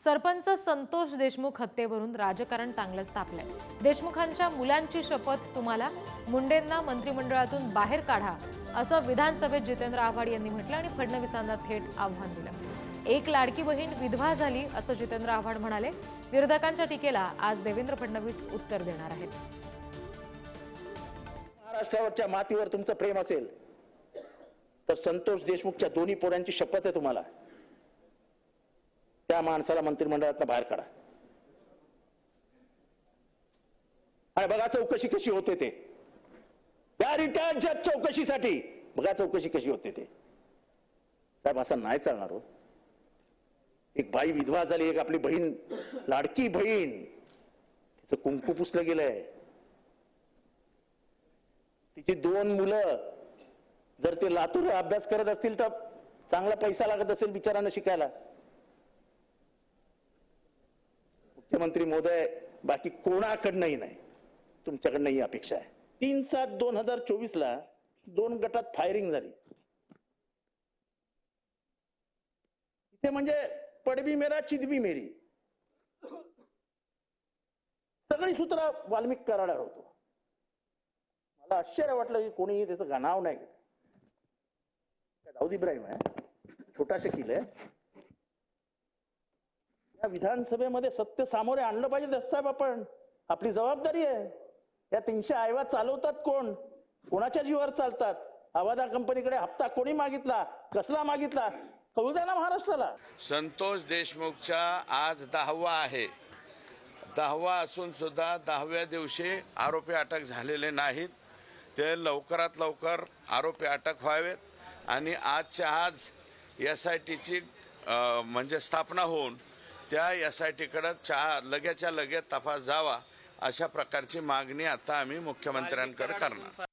सरपंच संतोष देशमुख हत्येवरून राजकारण चांगलंच तापलंय देशमुखांच्या मुलांची शपथ तुम्हाला मुंडेंना मंत्रिमंडळातून बाहेर काढा असं विधानसभेत जितेंद्र आव्हाड यांनी म्हटलं आणि फडणवीसांना थेट आव्हान दिलं. एक लाडकी बहीण विधवा झाली असं जितेंद्र आव्हाड म्हणाले. विरोधकांच्या टीकेला आज देवेंद्र फडणवीस उत्तर देणार आहेत. महाराष्ट्रावरच्या मातीवर तुमचं प्रेम असेल तर संतोष देशमुखच्या दोन्ही पोरांची शपथ आहे तुम्हाला. त्या माणसाला मंत्रिमंडळातनं बाहेर काढा. आणि बघा चौकशी कशी होते ते. त्या रिटायर्ड जज चौकशीसाठी बघा चौकशी कशी होते ते. साहेब असं नाही चालणार हो. एक बाई विधवा झाली एक आपली बहीण लाडकी बहीण. तिचं कुंकू पुसलं गेलंय. तिची दोन मुलं. जर ते लातूर अभ्यास करत असतील तर चांगला पैसा लागत असेल बिचारांना शिकायला. मुख्यमंत्री महोदय बाकी कोणाकडनंही नाही. तुमच्याकडनं ही अपेक्षा आहे. तीन सात दोन हजार चोवीस ला दोन गटात फायरिंग झाली. इथे म्हणजे पडबी मेरा चिदबी मेरी. सगळी सूत्र वाल्मिक कराडावर होतो. मला आश्चर्य वाटलं की कोणीही त्याचं नाव नाही दाऊद इब्राहिम आहे? छोटा शकील आहे. या विधानसभेमध्ये सत्य सामोरे आणलं पाहिजे साहेब आपण. आपली जबाबदारी आहे. या तीनशे आयवा चालवतात कोण? कोणाच्या जीवावर चालतात? आवादा कंपनीकडे हप्ता कोणी मागितला? कसला मागितला? कळू द्या ना महाराष्ट्राला. संतोष देशमुखचा आज दहावा आहे. दहावा असून सुद्धा दहाव्या दिवशी आरोपी अटक झालेले नाहीत. ते लवकरात लवकर आरोपी अटक व्हावेत आणि आजच्या आज एस आय टीची म्हणजे स्थापना होऊन त्या एस आय टीकडं चा लगेच्या लगेच तपास जावा अशा प्रकारची मागणी आता आम्ही मुख्यमंत्र्यांकडे करणार.